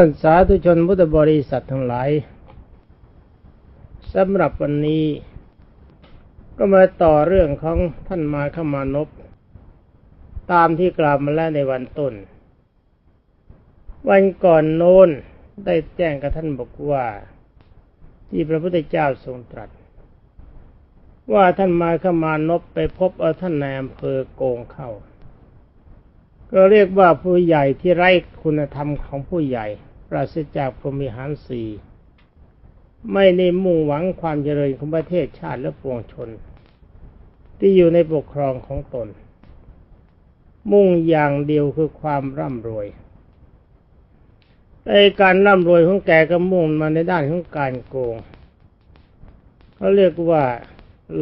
ท่านสาธุชนพุทธบริษัททั้งหลายสำหรับวันนี้ ก็มาต่อเรื่องของท่านมาขมานพตามที่กล่าวมาแล้วในวันต้น วันก่อนโน้นได้แจ้งกับท่านบอกว่า ที่พระพุทธเจ้าทรงตรัส ว่าท่านมาขมานพไปพบเอาท่านนายอำเภอโกงเข้าก็เรียกว่าผู้ใหญ่ที่ไร้คุณธรรมของผู้ใหญ่ ปราศจากพรหมิหารสีไม่ได้มุ่งหวังความเจริญของประเทศชาติและปวงชน ที่อยู่ในปกครองของตน มุ่งอย่างเดียวคือความร่ำรวยในการร่ำรวยของแกก็มุ่งมาในด้านของการโกงเขาเรียกว่า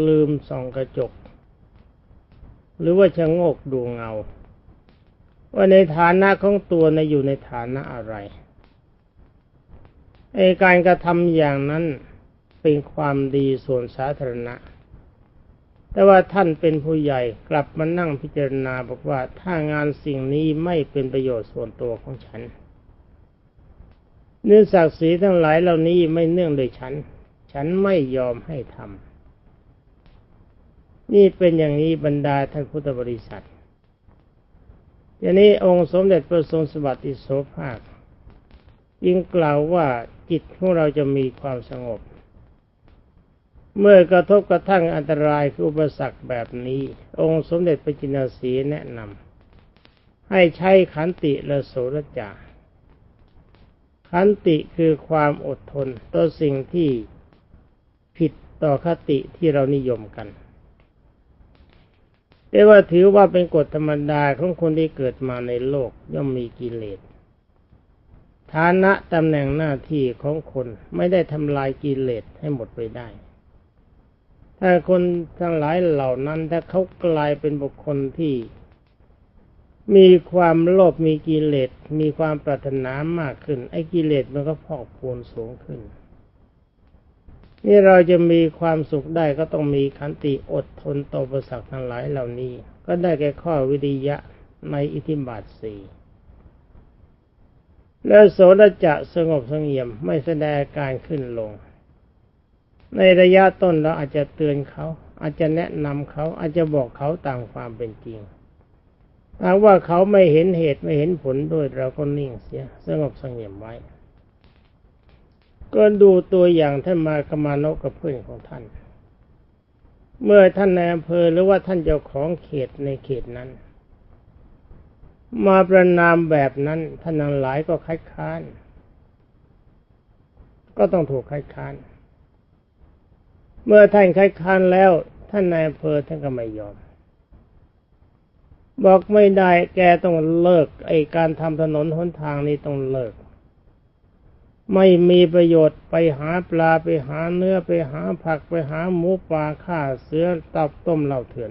ลืมส่องกระจก หรือว่าชะโงกดูเงา ว่าในฐานะของตัวในอยู่ในฐานะอะไร ไอการกระทำอย่างนั้นเป็นความดีส่วนสาธารณะ แต่ว่าท่านเป็นผู้ใหญ่กลับมานั่งพิจารณาบอกว่าถ้างานสิ่งนี้ไม่เป็นประโยชน์ส่วนตัวของฉัน เนื้อศักดิ์ศรีทั้งหลายเหล่านี้ไม่เนื่องโดยฉัน ฉันไม่ยอมให้ทำนี่เป็นอย่างนี้บรรดาท่านพุทธบริษัทอย่างนี้องค์สมเด็จพระทรงสวัสดิโสภาคยิ่งกล่าวว่า จิตของเราจะมีความสงบ เมื่อกระทบกระทั่งอันตรายคืออุปสรรคแบบนี้ องค์สมเด็จพระจินสีแนะนำให้ใช้ขันติและโสรจาขันติคือความอดทนต่อสิ่งที่ผิดต่อคติที่เรานิยมกันแต่ว่าถือว่าเป็นกฎธรรมดาของคนที่เกิดมาในโลกย่อมมีกิเลส ฐานะตำแหน่งหน้าที่ของคนไม่ได้ทำลายกิเลสให้หมดไปได้ ถ้าคนทั้งหลายเหล่านั้นถ้าเขากลายเป็นบุคคลที่ มีความโลภมีกิเลสมีความปรารถนามากขึ้น ไอ้กิเลสมันก็พอกพูนสูงขึ้น นี่เราจะมีความสุขได้ก็ต้องมีขันติอดทนต่อประสักทั้งหลายเหล่านี้ ก็ได้แก่ข้อวิริยะในอิทธิบาทสี่ แล้วโสดจะสงบสงเงียมไม่แสดงการขึ้นลง ในระยะต้นเราอาจจะเตือนเขา อาจจะแนะนำเขาอาจจะบอกเขาตามความเป็นจริงถ้าว่าเขาไม่เห็นเหตุไม่เห็นผลด้วยเราก็นิ่งเสีย สงบสงเงียมไว้ ก็ดูตัวอย่างท่านมากมานกกับเพื่อนของท่าน เมื่อท่านในอำเภอหรือว่าท่านเจ้าของเขตในเขตนั้น มาประนามแบบนั้นท่านทั้งหลายก็คัดค้าน ก็ต้องถูกคัดค้าน เมื่อท่านคัดค้านแล้ว ท่านนายอำเภอท่านก็ไม่ยอม บอกไม่ได้แกต้องเลิกไอการทำถนนหนทางนี้ต้องเลิก ไม่มีประโยชน์ไปหาปลาไปหาเนื้อไปหาผักไปหาหมูปลาฆ่าเสือตับต้มเหล้าเถื่อน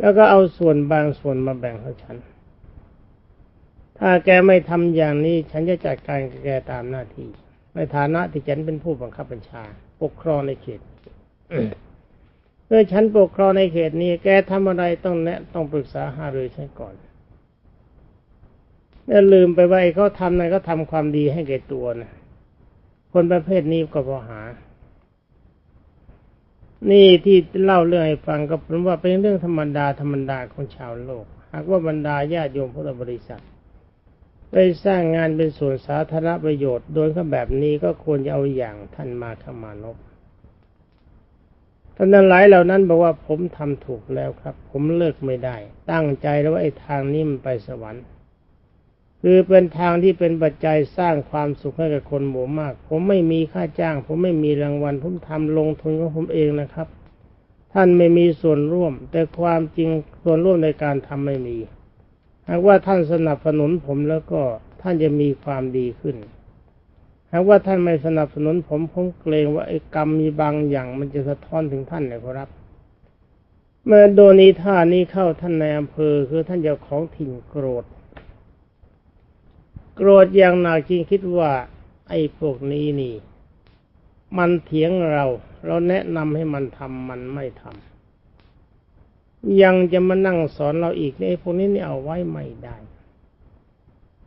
แล้วก็เอาส่วนบางส่วนมาแบ่งให้ฉัน ถ้าแกไม่ทำอย่างนี้ ฉันจะจัดการแกตามหน้าที่ ในฐานะที่ฉันเป็นผู้บังคับบัญชา ปกครองในเขตเมื่อฉันปกครองในเขตนี้ แกทำอะไรต้องแนะต้องปรึกษาหารือฉันก่อนแล้วลืมไปว่าเขาทำนั่นก็ทำความดีให้แก่ตัวนะคนประเภทนี้ก็พอหา นี่ที่เล่าเรื่องให้ฟังก็เพราะว่าเป็นเรื่องธรรมดาธรรมดาของชาวโลก หากว่าบรรดาญาโยมพุทธบริษัท ไปสร้างงานเป็นส่วนสาธารณประโยชน์ โดยเขาแบบนี้ก็ควรจะเอาอย่างท่านมาขมานพท่านนั้นหลายเหล่านั้นบอกว่าผมทำถูกแล้วครับ ผมเลิกไม่ได้ ตั้งใจแล้วว่าไอ้ทางนี้มันไปสวรรค์ คือเป็นทางที่เป็นปัจจัยสร้างความสุขให้กับคนหมู่มาก ผมไม่มีค่าจ้าง ผมไม่มีรางวัล ผมทำลงทุนของผมเองนะครับ ท่านไม่มีส่วนร่วม แต่ความจริงส่วนร่วมในการทำไม่มี หากว่าท่านสนับสนุนผมแล้วก็ท่านจะมีความดีขึ้น หากว่าท่านไม่สนับสนุนผมผมเกรงว่าไอ้กรรมมีบางอย่าง มันจะสะท้อนถึงท่านนะครับ เมื่อโดนีท่านี้เข้าท่านในอำเภอคือท่านเจ้าของถิ่นโกรธ โกรธอย่างหนักจริงคิดว่า ไอ้พวกนี้นี่ มันเถียงเรา เราแนะนำให้มันทำมันไม่ทำ ยังจะมานั่งสอนเราอีกในพวกนี้นี่เอาไว้ไม่ได้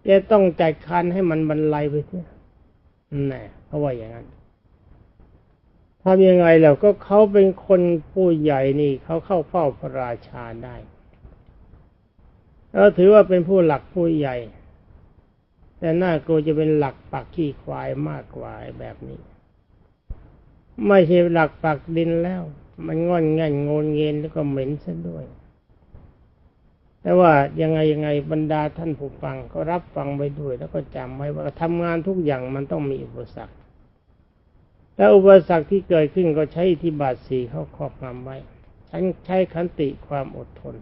จะต้องจัดการให้มันบรรลัยไปเสียน่เขาะว่าอย่างนั้นทำยังไงแล้วก็เขาเป็นคนผู้ใหญ่นี่เขาเข้าเฝ้าพระราชาได้เราถือว่าเป็นผู้หลักผู้ใหญ่ แต่น่ากลัวจะเป็นหลักปักขี้ควายมากกว่าแบบนี้ ไม่ใช่หลักปักดินแล้ว มันงอนงันงนเงินแล้วก็เหม็นซะด้วย แต่ว่ายังไงยังไงบรรดาท่านผู้ฟังก็รับฟังไปด้วย แล้วก็จำไว้ว่าทำงานทุกอย่างมันต้องมีอุปสรรคแล้วอุปสรรคที่เกิดขึ้นก็ใช้ที่บาทสีเขาครอบงำไว้ฉันใช้ขันติความอดทน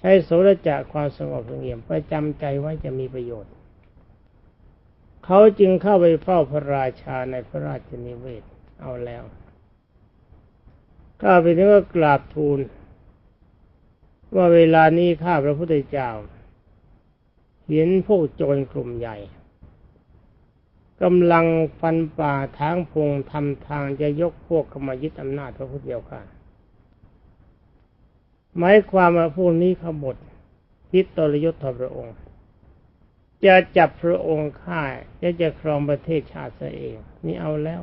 ใช้โสรจะความสงบสงเงียมประจำใจไว้จะมีประโยชน์ เขาจึงเข้าไปเฝ้าพระราชาในพระราชนิเวศ เอาแล้ว ข้าไปถึงก็กราบทูล ว่าเวลานี้ข้าพระพุทธเจ้า เห็นพวกโจรกลุ่มใหญ่กำลังฟันป่าทางพงทำทางจะยกพวกเข้ามายึดอำนาจพระพุทธเจ้าค่ะหมายความว่าพวกนี้ขบฏคิดตรยศต่อพระองค์ จะจับพระองค์ฆ่าจะจะครองประเทศชาติเอง นี่เอาแล้ว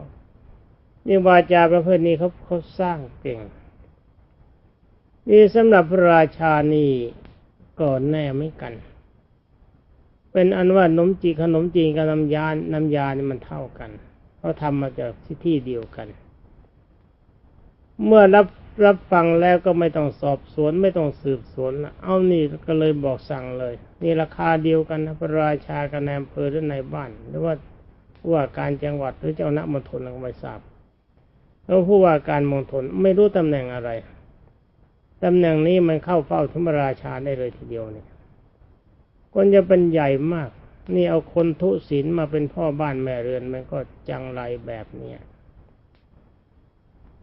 นี่วาจาประเภทนี้เขาเขาสร้างเก่ง นี่สำหรับพระราชานี่ก่อนแน่ไม่กัน เป็นอันว่าขนมจีขนมจีนกับน้ำยา น้ำยานี่มันเท่ากันเขาทำมาจากที่เดียวกัน เมื่อรับรับฟังแล้วก็ไม่ต้องสอบสวนไม่ต้องสืบสวนละเอานี่ก็เลยบอกสั่งเลย นี่ราคาเดียวกันนะพระราชากับนายอำเภอหรือในบ้าน หรือว่าว่าการจังหวัดหรือเจ้าหน้ามณฑลก็ไม่ทราบ แล้วผู้ว่าการมณฑลไม่รู้ตำแหน่งอะไรตำแหน่งนี้มันเข้าเฝ้าธรรมราชาได้เลยทีเดียวเนี่ยคนจะเป็นใหญ่มาก นี่เอาคนทุศีลมาเป็นพ่อบ้านแม่เรือนมันก็จังไรแบบเนี้ย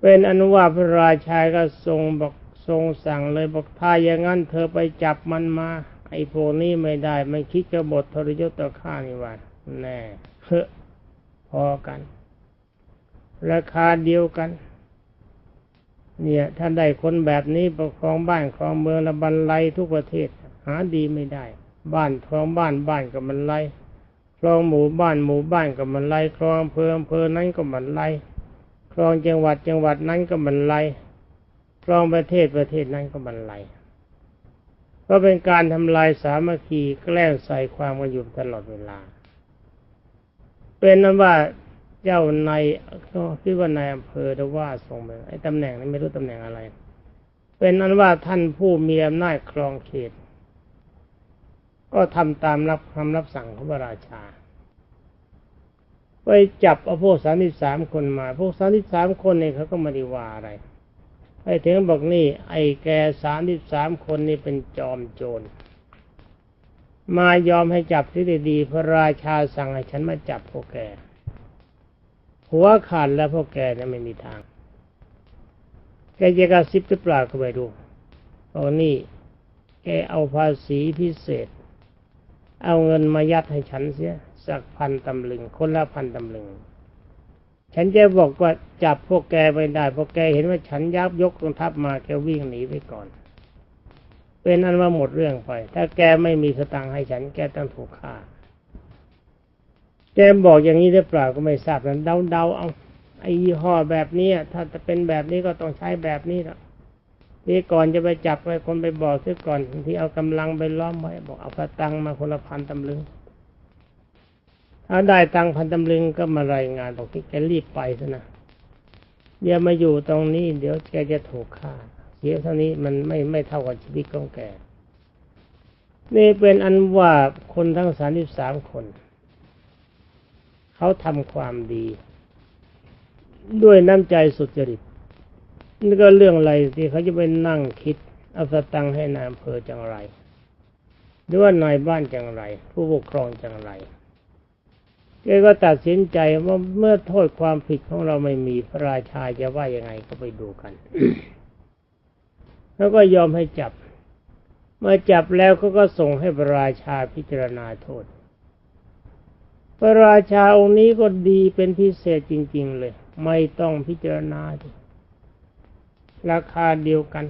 เป็นอนุวาพระราชาก็ทรงบอกทรงสั่งเลยบอกถ้าอย่างนั้นเธอไปจับมันมา ไอ้พวกนี้ไม่ได้ มันคิดกบฏทรยศต่อข้านี่ว่าแน่เฮ้พอกัน ราคาเดียวกัน เนี่ยถ้าได้คนแบบนี้ปกครองบ้านครองเมืองละบรรลัยทุกประเทศ หาดีไม่ได้ บ้านคลองบ้านบ้านก็มันไลคลองหมู่บ้านหมู่บ้านก็มันไลคลองอำเภออำเภอนั้นก็มันไลคลองจังหวัดจังหวัดนั้นก็มันไลคลองประเทศประเทศนั้นก็มันไลก็เป็นการทำลายสามัคคีแกล้งใส่ความกันอยู่ตลอดเวลา เป็นนั้นว่า เจ้าในก็คิดว่านายอำเภอแต่ว่าส่งไปไอ้ตำแหน่งนั้ไม่รู้ตำแหน่งอะไร เป็นนั้นว่าท่านผู้มีอำนาจครองเขต ก็ทำตามรับคำรับสั่งของพระราชา ไปจับเอาพวกสามสิบสามคนมา พวกสามสิบสามคนเนี่ยเขาก็ไม่ได้ว่าอะไรไปถึงบอกนี่ ไอ้แกสามสิบสามคนนี่เป็นจอมโจร มายอมให้จับที่ดีพระราชาสั่งให้ฉันมาจับพวกแก หัวขาดแล้วพวกแกเนี่ยไม่มีทาง แกจะกระซิบหรือเปล่าก็ไปดูตอนนี้แกเอาภาษีพิเศษ เอาเงินมายัดให้ฉันเสีย สักพันตำลึง คนละพันตำลึง ฉันจะบอกว่าจับพวกแกไปได้พวกแกเห็นว่าฉันยับยกกองทัพมาแกวิ่งหนีไปก่อน เป็นอันว่าหมดเรื่องไป ถ้าแกไม่มีสตังค์ให้ฉันแกต้องถูกฆ่า แกบอกอย่างนี้หรือเปล่าก็ไม่ทราบนะเดาเดาเอาไอ้ยี่ห้อแบบนี้ถ้าจะเป็นแบบนี้ก็ต้องใช้แบบนี้ละนี่ก่อนจะไปจับไปคนไปบอกซะก่อนที่เอากำลังไปล้อมไว้บอกเอาพระตังมาคนละพันตำลึงถ้าได้ตังพันตำลึงก็มารายงานบอกที่แกรีบไปซะนะอย่ามาอยู่ตรงนี้เดี๋ยวแกจะถูกฆ่าเสียเท่านี้มันไม่ไม่เท่ากับชีวิตของแกนี่เป็นอันว่าคนทั้งสามสิบสามคน เขาทำความดี ด้วยน้ำใจสุจริตนี่ก็เรื่องอะไรที่เขาจะไปนั่งคิดเอาสตังให้นายอำเภอจังไรหรือว่านายบ้านจังไร ผู้ปกครองจังไรแกก็ตัดสินใจว่าเมื่อโทษความผิดของเราไม่มีพระราชาจะว่ายังไงก็ไปดูกัน แล้วก็ยอมให้จับ เมื่อจับแล้วเขาก็ส่งให้พระราชาพิจารณาโทษ พระราชาองค์นี้ก็ดีเป็นพิเศษจริง ๆ เลย ไม่ต้องพิจารณาราคาเดียวกัน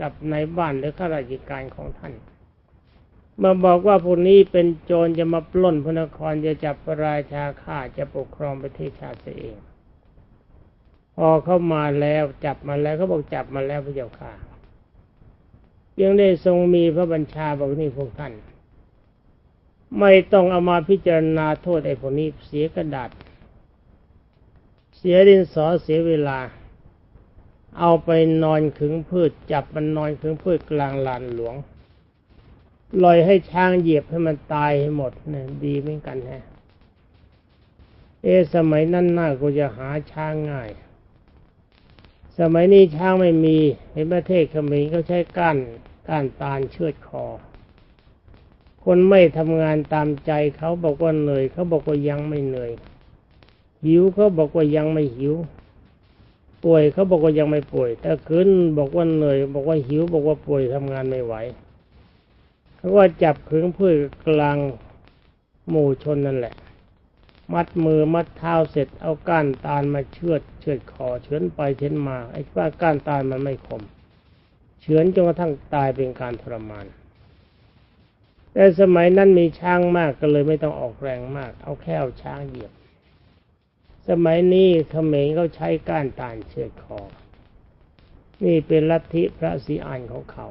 กับในบ้านหรือข้าราชการของท่านมาบอกว่าพวกนี้เป็นโจรจะมาปล้นพระนครจะจับพระราชาข้าจะปกครองประเทศชาติเอง พอเข้ามาแล้วจับมาแล้วเขาบอกจับมาแล้วพระเจ้าค่ะยังได้ทรงมีพระบัญชาบอกนี่พวกท่าน ไม่ต้องเอามาพิจารณาโทษไอ้พวกนี้เสียกระดาษ เสียดินสอเสียเวลา เอาไปนอนขึงพืช จับมันนอนขึงพืชกลางลานหลวงลอยให้ช้างเหยียบให้มันตายให้หมดเนี่ยดีเหมือนกันฮะเอสมัยนั้นน่ากูจะหาช้างง่าย สมัยนี้ช้างไม่มี เห็นประเทศเขมรเขาใช้ก้านก้านตาลเชือดคอ คนไม่ทำงานตามใจเขาบอกว่าเหนื่อยเขาบอกว่ายังไม่เหนื่อย หิวเขาบอกว่ายังไม่หิว ป่วยเขาบอกว่ายังไม่ป่วยแต่คืนบอกว่าเหนื่อย บอกว่าหิว บอกว่าป่วยทำงานไม่ไหวเขาว่าจับขึงพืชกลางหมู่ชนนั่นแหละ มัดมือมัดเท้าเสร็จเอาก้านตาลมาเชือดเชือดคอเฉือนไปเฉือนมาไอ้ว่าก้านตาลมันไม่คมเฉือนจนกระทั่งตายเป็นการทรมาน แต่สมัยนั้นมีช้างมากก็เลยไม่ต้องออกแรงมาก เอาแค่เอาช้างเหยียบ สมัยนี้เขมรเขาใช้ก้านตาลเชือดคอ นี่เป็นลัทธิพระศรีอานของเขา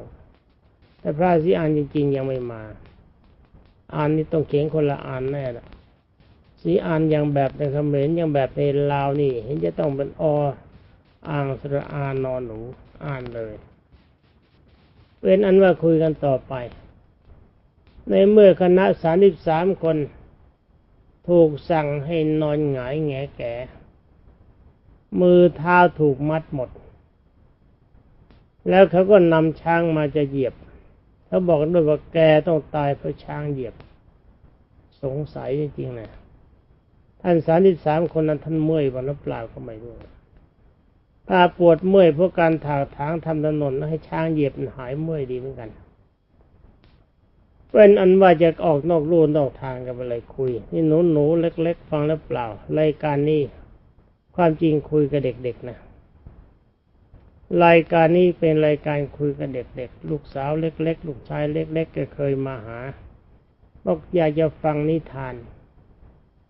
แต่พระสีอานจริง ๆ ยังไม่มาอ่านนี่ต้องเขียนคนละอ่านแน่ละสีอานยังแบบในเขมรอยังแบบในลาวนี่ เห็นจะต้องเป็นออ่างสระอานนอนหนูอ่านเลยเป็นอันว่าคุยกันต่อไป ในเมื่อคณะสามสิบสามคน ถูกสั่งให้นอนหงายแงแก่ มือเท้าถูกมัดหมด แล้วเขาก็นำช้างมาจะเหยียบ เขาบอกด้วยว่าแกต้องตายเพราะช้างเหยียบ สงสัยจริงๆนะท่านสามสิบสามคนนั้นท่านเมื่อยวันหรือเปล่าก็ไม่รู้ถ้าปวดเมื่อยเพราะการถากถางทำถนนให้ช้างเหยียบหายเมื่อยดีเหมือนกัน เป็นอันว่าจะออกนอกลู่นอกทางกันไปเลยคุย นี่หนูหนูเล็ก ๆ ฟังแล้วเปล่ารายการนี้ความจริงคุยกับเด็ก ๆ นะรายการนี้เป็นรายการคุยกับเด็ก ๆ ลูกสาวเล็ก ๆ ลูกชายเล็ก ๆ ก็เคยมาหาบอกอยากจะฟังนิทาน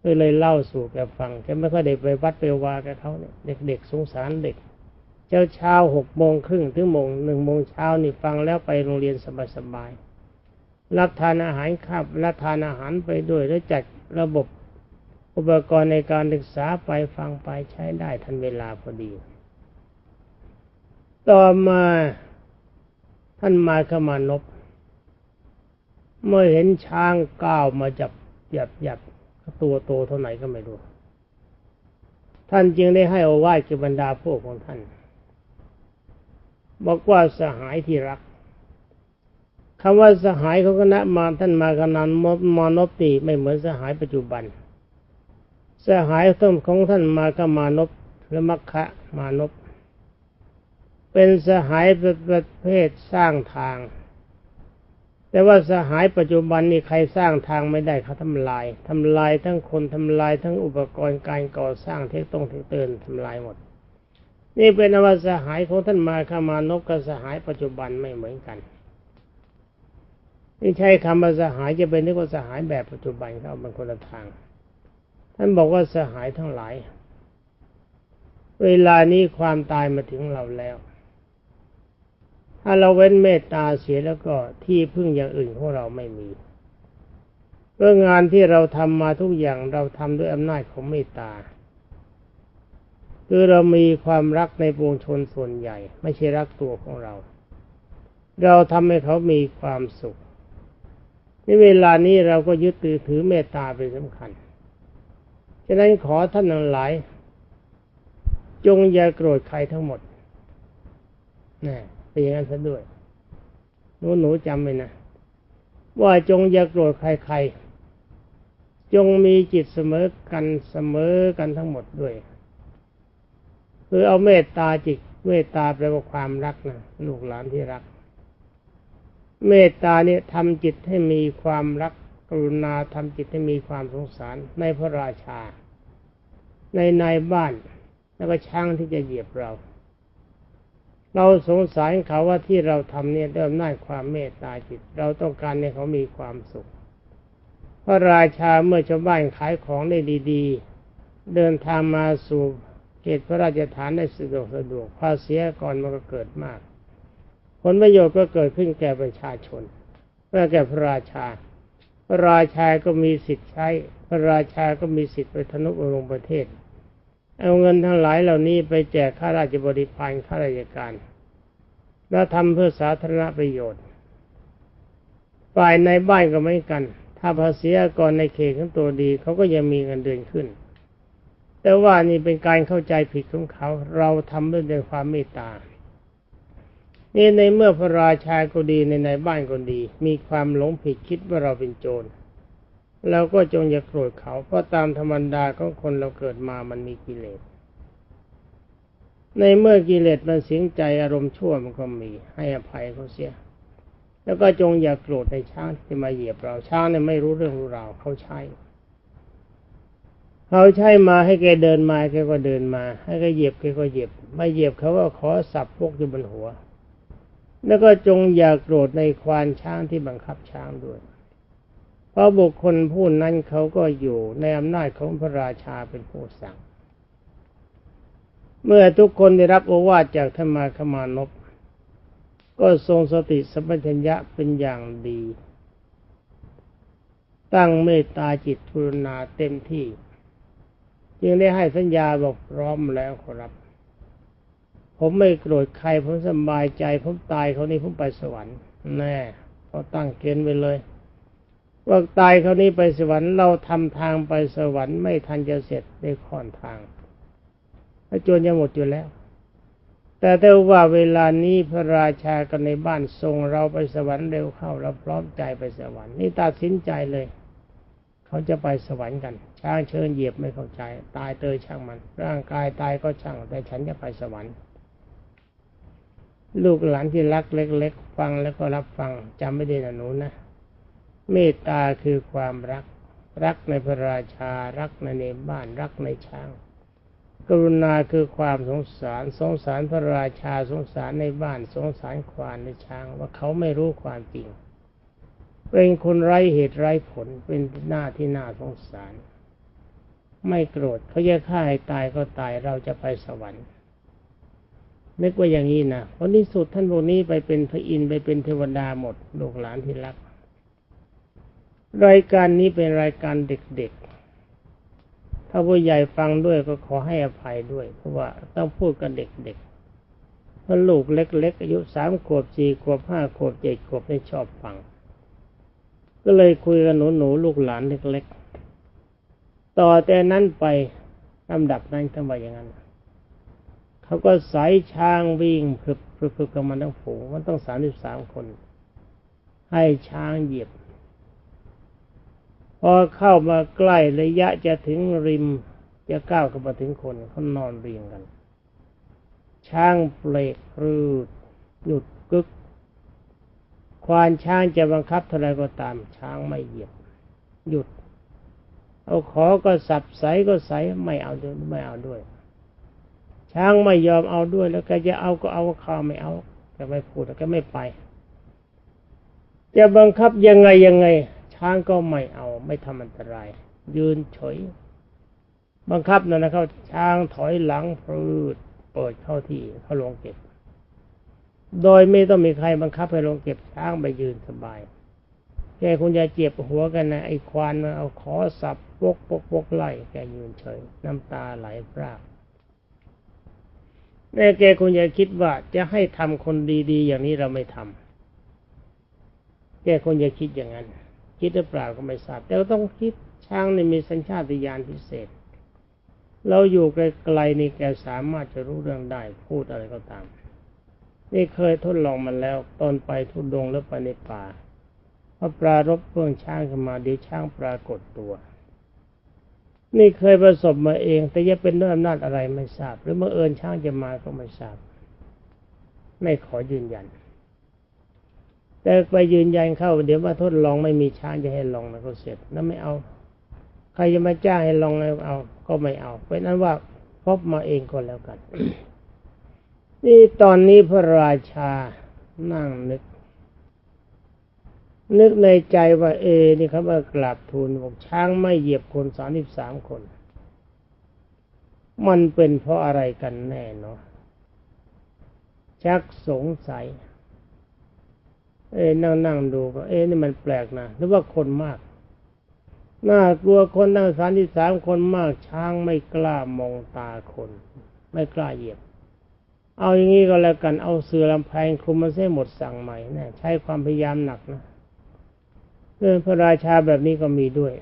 ก็เลยเล่าสู่แกฟังแกไม่ค่อยได้ไปวัดไปวากับเขาเนี่ยเด็ก ๆ สงสารเด็ก เจ้าเช้าหกโมงครึ่งถึงโมงหนึ่งโมงเช้านี่ฟังแล้วไปโรงเรียนสบายๆ รับทานอาหารขับรับทานอาหารไปด้วยแล้วจัดระบบอุปกรณ์ในการศึกษาไปฟังไปใช้ได้ทันเวลาพอดี ต่อมาท่านมาขมานพเมื่อเห็นช้างก้าวมาจับหยับหยับตัวโตเท่าไหร่ก็ไม่รู้ ท่านจึงได้ให้อวากับบรรดาพวกของท่าน บอกว่าสหายที่รัก คำว่าสหายของคณะมาท่านมาขนานมานพตีไม่เหมือนสหายปัจจุบัน สหายต้นของท่านมาขมานพและมัคคะมานพเป็นสหายประเภทสร้างทาง แต่ว่าสหายปัจจุบันนี่ใครสร้างทางไม่ได้เขาทำลายทำลายทั้งคนทำลายทั้งอุปกรณ์การก่อสร้างเทคโนโลยีเตือนทำลายหมด นี่เป็นอวสหายของท่านมาขามานกกับสหายปัจจุบันไม่เหมือนกัน นี่ใช้คำว่าสหายจะเป็นนึกว่าสหายแบบปัจจุบันเขาเป็นคนละทาง ท่านบอกว่าสหายทั้งหลาย เวลานี้ความตายมาถึงเราแล้ว ถ้าเราเว้นเมตตาเสียแล้วก็ที่พึ่งอย่างอื่นของเราไม่มีเรื่องงานที่เราทำมาทุกอย่างเราทำด้วยอำนาจของเมตตาคือเรามีความรักในปวงชนส่วนใหญ่ ไม่ใช่รักตัวของเรา เราทำให้เขามีความสุข ในเวลานี้เราก็ยึดตือถือเมตตาเป็นสำคัญ ฉะนั้นขอท่านทั้งหลาย จงอย่าโกรธใครทั้งหมดนะเป็นอย่างนั้นซะด้วยหนูหนูจำไว้นะ ว่าจงอย่าโกรธใครๆ จงมีจิตเสมอกันเสมอกันทั้งหมดด้วยคือเอาเมตตาจิต เมตตาแปลว่าความรักนะลูกหลานที่รัก เมตตาเนี่ยทำจิตให้มีความรักกรุณาทำจิตให้มีความสงสารในพระราชา ในนายบ้าน แล้วก็ช่างที่จะเหยียบเรา เราสงสารเขาว่าที่เราทำเนี่ยด้วยอำนาความเมตตาจิต เราต้องการให้เขามีความสุข พระราชาเมื่อชาวบ้านขายของได้ดีๆ เดินทางมาสู่เขตพระราชฐานได้สะดวกสะดวกภาษีก่อนมันก็เกิดมาก ผลประโยชน์ก็เกิดขึ้นแก่ประชาชนเพื่แก่พระราชา พระราชาก็มีสิทธิ์ใช้ พระราชาก็มีสิทธิ์ไปทนุบำรุงประเทศ เอาเงินทั้งหลายเหล่านี้ไปแจกข้าราชบริพารข้าราชการ แล้วทำเพื่อสาธารณประโยชน์ฝ่ายในบ้านก็ไม่กัน ถ้าภาษีกรในเขตของตัวดีเขาก็ยังมีเงินเดือนขึ้น แต่ว่านี่เป็นการเข้าใจผิดของเขา เราทำด้วยความเมตตา นี่ในเมื่อพระราชาก็ดีในในบ้านก็ดี มีความหลงผิดคิดว่าเราเป็นโจรเราก็จงอย่าโกรธเขา เพราะตามธรรมดาของคนเราเกิดมามันมีกิเลส ในเมื่อกิเลสมันสิงใจอารมณ์ชั่วมันก็มี ให้อภัยเขาเสีย แล้วก็จงอย่าโกรธในช้างที่มาเหยียบเราช้างเนี่ยไม่รู้เรื่องรู้ราวเขาใช้เขาใช้มาให้แกเดินมาแกก็เดินมา ให้แกเหยียบแกก็เหยียบไม่เหยียบเขาก็ขอสับพวกอยู่บนหัว แล้วก็จงอย่าโกรธในควานช้างที่บังคับช้างด้วย เพราะบุคคลผู้นั้นเขาก็อยู่ในอำนาจของพระราชาเป็นผู้สั่ง เมื่อทุกคนได้รับโอวาทจากธรรมาคมานพก็ทรงสติสัมปชัญญะเป็นอย่างดี ตั้งเมตตาจิตทุรนาเต็มที่ จึงได้ให้สัญญาบอกพร้อมแล้วครับ ผมไม่โกรธใคร ผมสบายใจ ผมตายเขานี่ผมไปสวรรค์แน่เขาตั้งเกณฑ์ไปเลยว่าตายเขานี้ไปสวรรค์เราทำทางไปสวรรค์ไม่ทันจะเสร็จในค่อนทางพระจนจะหมดอยู่แล้ว แต่ถ้าว่าเวลานี้พระราชากันในบ้านทรงเราไปสวรรค์เร็วเข้าเราพร้อมใจไปสวรรค์นี่ตัดสินใจเลย เขาจะไปสวรรค์กัน ช้างเชิญเหยียบไม่เข้าใจ ตายเตยช่างมัน ร่างกายตายก็ช่าง แต่ฉันจะไปสวรรค์ ลูกหลานที่รักเล็ก ๆ ฟังแล้วก็รับฟังจำไม่ได้นะหนูนะ เมตตาคือความรัก รักในพระราชา รักในในบ้านรักในช้าง กรุณาคือความสงสาร สงสารพระราชาสงสารในบ้าน สงสารควานในช้าง ว่าเขาไม่รู้ความจริง เป็นคนไร้เหตุไร้ผลเป็นหน้าที่น่าสงสาร ไม่โกรธเขาจะฆ่าให้ตายก็ตายเราจะไปสวรรค์ นึกว่าอย่างนี้นะผลที่สุดท่านพวกนี้ไปเป็นพระอินทร์ไปเป็นเทวดาหมดลูกหลานที่รัก รายการนี้เป็นรายการเด็กๆ ถ้าผู้ใหญ่ฟังด้วยก็ขอให้อภัยด้วย เพราะว่าต้องพูดกับเด็กๆเพราะลูกเล็ก ๆ อายุสามขวบสี่ขวบห้าขวบเจ็ดขวบไม่ชอบฟัง ก็เลยคุยกับหนูหนูลูกหลานเล็ก ๆ ต่อแต่นั้นไปลำดับนั้นทำไมอย่างนั้น เขาก็สายช้างวิ่งพลึบๆกับมันทั้งฝูงมันต้องสามสิบสามคน ให้ช้างเหยียบ พอเข้ามาใกล้ระยะจะถึงริมจะก้าวเข้ามาถึงคนเขานอนเรียงกัน ช้างเปลกรืดหยุดกึก ควานช้างจะบังคับเท่าไรก็ตาม ช้างไม่เหยียบ หยุด เอาขอก็สับใสก็ใสไม่เอาด้วยไม่เอาด้วย ช้างไม่ยอมเอาด้วย แล้วแกจะเอาก็เอาข้าไม่เอาแกไม่พูดแล้วก็ไม่ไป จะบังคับยังไงยังไง ช้างก็ไม่เอา ไม่ทำอันตราย ยืนเฉย บังคับนั่นนะครับช้างถอยหลังพืดเปิดเข้าที่เขาลงเก็บ โดยไม่ต้องมีใครบังคับให้ลงเก็บช้างไปยืนสบายแกคุณจะเจ็บหัวกันนะไอ้ควานมาเอาขอสับปกปกปกไล่แกยืนเฉย น้ำตาไหลพราก แน่แกคุณจะคิดว่าจะให้ทำคนดีๆ อย่างนี้เราไม่ทำแกคนจะคิดอย่างนั้น คิดหรือเปล่าก็ไม่ทราบ แต่เราต้องคิดช้างนี่มีสัญชาตญาณพิเศษ เราอยู่ไกลๆนี่แกสามารถจะรู้เรื่องได้พูดอะไรก็ตาม นี่เคยทดลองมาแล้วตอนไปทุดงแล้วไปในป่าพอปลารบเพื่องช้างขึ้นมาเดี๋ยวช้างปรากฏตัว นี่เคยประสบมาเอง แต่จะเป็นด้วยอำนาจอะไรไม่ทราบ หรือเมื่อเอิญช้างจะมาก็ไม่ทราบ ไม่ขอยืนยัน แต่ไปยืนยันเข้า เดี๋ยวมาทดลองไม่มีช้างจะให้ลองนะก็เสร็จแล้วไม่เอา ใครจะมาจ้างให้ลองเอา ก็ไม่เอา เพราะนั้นว่าพบมาเองก็แล้วกัน นี่ตอนนี้พระราชานั่งนึก นึกในใจว่าเอ นี่เขาว่ากราบทูลบอกช้างไม่เหยียบคนสามสิบสามคน มันเป็นเพราะอะไรกันแน่เนาะชักสงสัย เอ้นั่งนั่งดูก็ เอ้นี่มันแปลกนะหรือว่าคนมาก น่ากลัวคนตั้งสามสิบสามคนมาก ช้างไม่กล้ามองตาคน ไม่กล้าเหยียบเอาอย่างนี้ก็แล้วกัน เอาเสือลำแพงคลุมมาเส้หมดสั่งใหม่นะใช้ความพยายามหนักนะ พระราชาแบบนี้ก็มีด้วย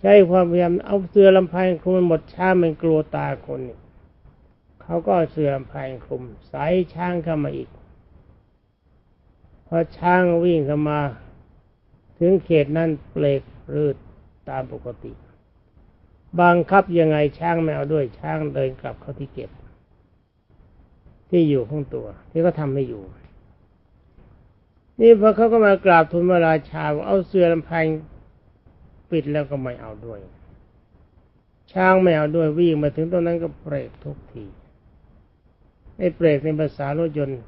ใช้ความพยายามเอาเสือลำแพงคลุมหมดช้ามันกลัวตาคนเขาก็เสือลำแพงคลุมสายช้างเข้ามาอีกพอช้างวิ่งเข้ามา ถึงเขตนั้นเปลกรืดตามปกติบังคับยังไงช้างไม่เอาด้วยช้างเดินกลับเข้าที่เก็บ ที่อยู่ของตัว ที่เขาทาไม่อยู่ นี่พอเขาก็มากราบทูลพระราชาว่าเอาเสื้อลำพังปิดแล้วก็ไม่เอาด้วย ช้างไม่เอาด้วยวิ่งมาถึงตรงนั้นก็เบรกทุกทีไอ้เบรกในภาษารถยนต์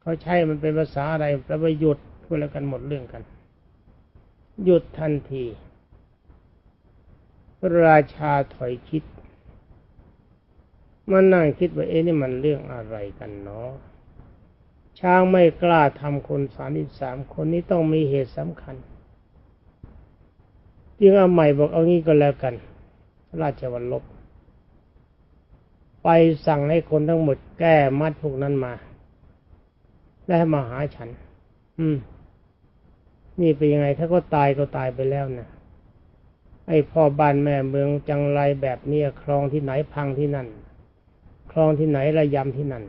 เขาใช้มันเป็นภาษาอะไรแปลว่าหยุดพูดแล้วกันหมดเรื่องกัน หยุดทันทีพระราชาถอยคิดมันนั่งคิดว่าเอ๊ะนี่มันเรื่องอะไรกันเนาะ ช้างไม่กล้าทำคนสามสิบสามคนนี้ต้องมีเหตุสำคัญจึงเอาใหม่บอกเอางี้ก็แล้วกัน ราชวัลลบ ไปสั่งให้คนทั้งหมดแก้มัดพวกนั้นมา และมาหาฉัน อืม นี่เป็นยังไง ถ้าก็ตายก็ตายไปแล้วนะไอ้พ่อบ้านแม่เมืองจังไรแบบนี้คลองที่ไหนพังที่นั่น คลองที่ไหนระยำที่นั่น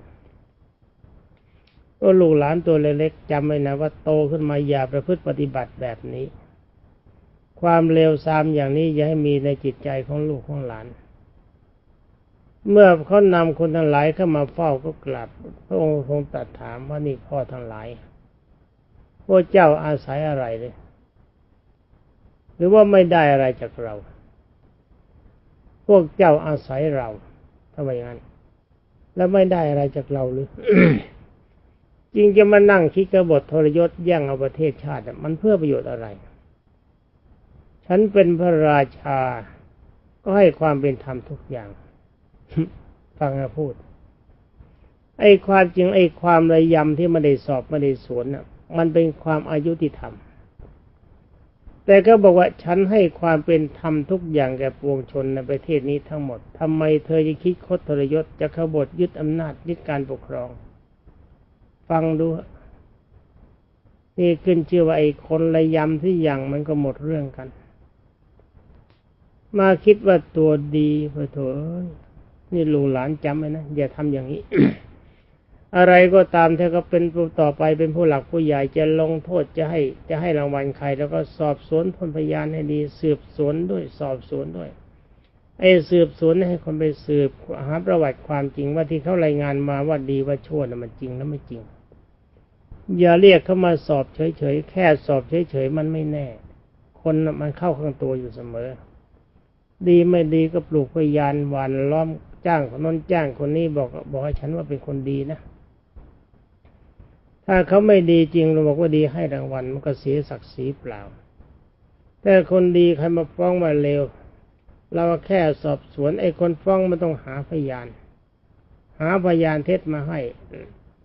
ก็ลูกหลานตัวเล็กๆจำไว้นะว่าโตขึ้นมาอย่าประพฤติปฏิบัติแบบนี้ ความเลวทรามอย่างนี้อย่าให้มีในจิตใจของลูกของหลาน เมื่อเขานำคนทั้งหลายเข้ามาเฝ้าก็กลับ พระองค์ทรงตรัสถามว่านี่พ่อทั้งหลายพวกเจ้าอาศัยอะไรเลยหรือว่าไม่ได้อะไรจากเรา พวกเจ้าอาศัยเราทำไมงั้น แล้วไม่ได้อะไรจากเราหรือ จริงจะมานั่งคิดกบฏทรยศแย่งเอาประเทศชาติมันเพื่อประโยชน์อะไร ฉันเป็นพระราชา ก็ให้ความเป็นธรรมทุกอย่าง ฟังนะพูด ไอ้ความจริงไอ้ความระยำที่ไม่ได้สอบไม่ได้สวนน่ะ มันเป็นความอายุติธรรม แต่ก็บอกว่าฉันให้ความเป็นธรรมทุกอย่างแก่ปวงชนในประเทศนี้ทั้งหมดทำไมเธอจะคิดคดทรยศจะขบฏยึดอำนาจยึดการปกครอง ฟังดูนี่ขึ้นชื่อว่าไอ้คนระยำที่อย่างมันก็หมดเรื่องกัน มาคิดว่าตัวดีพอโถนี่ลูกหลานจำไว้นะ อย่าทำอย่างนี้ อะไรก็ตามถ้าก็เป็นต่อไปเป็นผู้หลักผู้ใหญ่จะลงโทษจะให้ จะให้รางวัลใคร แล้วก็สอบสวนพนพยานให้ดี สืบสวนด้วยสอบสวนด้วยไอ้สืบสวนให้คนไปสืบหาประวัติความจริงว่าที่เขารายงานมาว่าดีว่าชั่วน่ะมันจริงแล้วไม่จริง อย่าเรียกเขามาสอบเฉยๆ แค่สอบเฉยๆ มันไม่แน่ คนมันเข้าข้างตัวอยู่เสมอ ดีไม่ดีก็ปลูกพยานหวานล้อมจ้างคนนั้นจ้างคนนี้บอกบอกให้ฉันว่าเป็นคนดีนะ ถ้าเขาไม่ดีจริงเราบอกว่าดีให้รางวัลมันก็เสียศักดิ์ศรีเปล่า แต่คนดีใครมาฟ้องมาเลวเราแค่สอบสวนไอ้คนฟ้องมันต้องหาพยาน หาพยานเท็จมาให้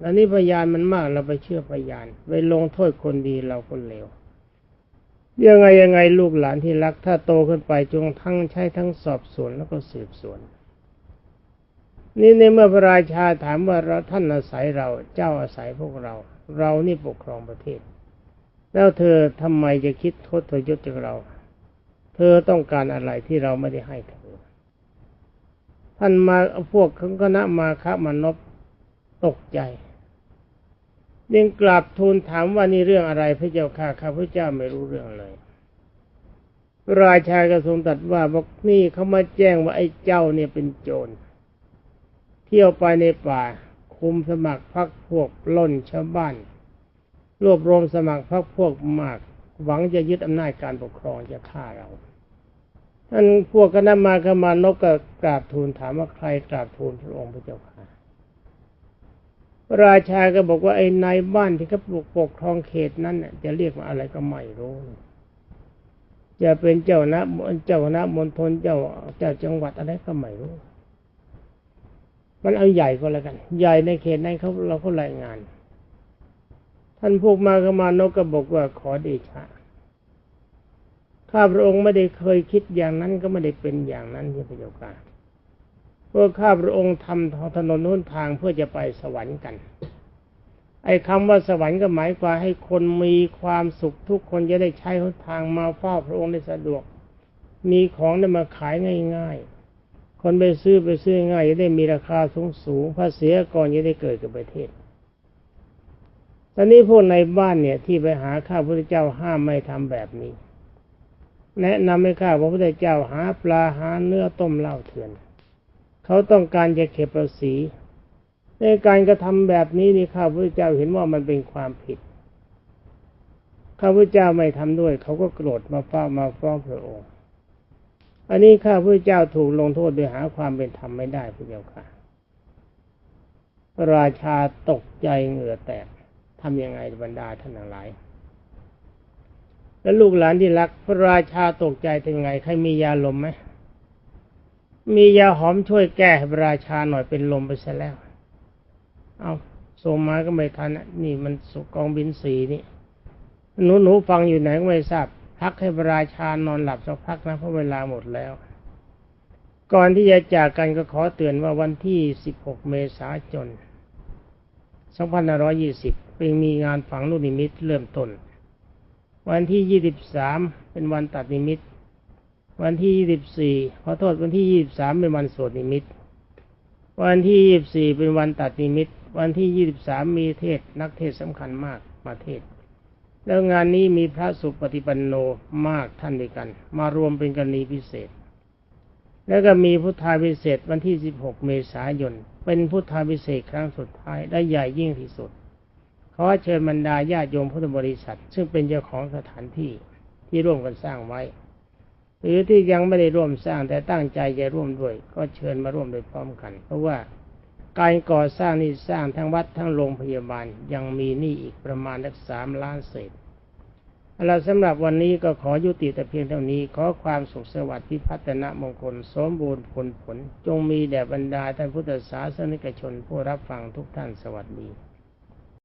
แล้วนี้พยานมันมากเราไปเชื่อพยานไปลงโทษคนดีเราคนเลวยังไงยังไงลูกหลานที่รัก ถ้าโตขึ้นไปจงทั้งใช้ทั้งสอบสวนแล้วก็สืบสวน นี่ในเมื่อพระราชาถามว่าเราท่านอาศัยเราเจ้าอาศัยพวกเรา เรานี่ปกครองประเทศ แล้วเธอทำไมจะคิดโทษทยศจากเรา เธอต้องการอะไรที่เราไม่ได้ให้เธอท่านมาพวกคณะมาคะมานบตกใจ ยังกราบทูลถามว่านี่เรื่องอะไรพระเจ้าค่ะข้าพระเจ้าไม่รู้เรื่องเลยราชากระทรงตัดว่าบอกนี่เขามาแจ้งว่าไอ้เจ้าเนี่ยเป็นโจร เที่ยวไปในป่า คุมสมัครพักพวกล่นชาวบ้าน รวบรวมสมัครพักพวกมาก หวังจะยึดอำนาจการปกครองจะฆ่าเราท่านพวกคณะมาขมานกก็กราบทูลถามว่าใครกราบทูลพระองค์พระเจ้าค่ะ ราชาก็บอกว่าไอ้นายบ้านที่เขาปกปกครองเขตนั้นน่ะจะเรียกว่าอะไรก็ไม่รู้จะเป็นเจ้านะเจ้าคณะมณฑลเจ้าเจ้าจังหวัดอะไรก็ไม่รู้ มันเอาใหญ่ก็แล้วกัน ใหญ่ในเขตนั้นเขาเราก็รายงาน ท่านพวกมาก็มานกก็บอกว่าขอเดชะข้าพระองค์ไม่ได้เคยคิดอย่างนั้นก็ไม่ได้เป็นอย่างนั้นที่พระเจ้าค่ะ วกข้าพระองค์ทำถนนนู้นทางเพื่อจะไปสวรรค์กัน ไอ้คำว่าสวรรค์ก็หมายความให้คนมีความสุขทุกคนจะได้ใช้หนทางมาเฝ้าพระองค์ได้สะดวก มีของได้มาขายง่าย ๆ คนไปซื้อไปซื้อง่ายจะได้มีราคาสูงสูงภาษีก่อนจะได้เกิดกับประเทศตอนนี้พวกในบ้านเนี่ย ที่ไปหาข้าพระเจ้าห้ามไม่ทำแบบนี้ แนะนำให้ข้าพระพุทธเจ้าหาปลาหาเนื้อต้มเหล้าเถื่อน เขาต้องการจะเก็บภาษี ในการกระทำแบบนี้นี่ข้าพระเจ้าเห็นว่ามันเป็นความผิดข้าพระเจ้าไม่ทำด้วย เขาก็โกรธมาฟ้ามาฟ้องพระองค์ อันนี้ข้าพระเจ้าถูกลงโทษโดยหาความเป็นธรรมไม่ได้พระเจ้าค่ะ ราชาตกใจเหงื่อแตกทำยังไงบรรดาท่านทั้งหลาย แล้วลูกหลานที่รัก พระราชาตกใจทำยังไง ใครมียาลมไหม มียาหอมช่วยแก้ให้ราชาหน่อยเป็นลมไปซะแล้ว เอาส่งมาก็ไม่ทันนี่มันสุกองบินสีนี่หนูหนูฟังอยู่ไหนก็ไม่ทราบพักให้พระราชานอนหลับสักพักนะเพราะเวลาหมดแล้ว ก่อนที่จะจากกันก็ขอเตือนว่าวันที่ 16 เมษายน 2520 เป็นมีงานฝังลูกนิมิตเริ่มต้น วันที่ 23 เป็นวันตัดนิมิต วันที่ยี่สิบสี่ขอโทษวันที่ยี่บสามเป็นวันสวดนิมิต วันที่ยี่บสี่เป็นวันตัดนิมิต วันที่ยี่บสามมีเทศนักเทศสำคัญมากมาเทศ แล้วงานนี้มีพระสุปฏิปันโนมากท่านด้วยกัน มารวมเป็นกรณีพิเศษ แล้วก็มีพุทธาพิเศษวันที่สิบหกเมษายน เป็นพุทธาพิเศษครั้งสุดท้ายและใหญ่ยิ่งที่สุดขอเชิญบรรดาญาติโยมพุทธบริษัท ซึ่งเป็นเจ้าของสถานที่ที่ร่วมกันสร้างไว้ หรือที่ยังไม่ได้ร่วมสร้างแต่ตั้งใจจะร่วมด้วย ก็เชิญมาร่วมโดยพร้อมกัน เพราะว่าการก่อสร้างนี่สร้างทั้งวัดทั้งโรงพยาบาลยังมีหนี้อีกประมาณสักสามล้านเศษเราสำหรับวันนี้ก็ขอยุติแต่เพียงเท่านี้ขอความสุขสวัสดิ์พิพัฒนมงคล สมบูรณ์ผลผล จงมีแด่บรรดาท่านพุทธศาสนิกชนผู้รับฟังทุกท่านสวัสดี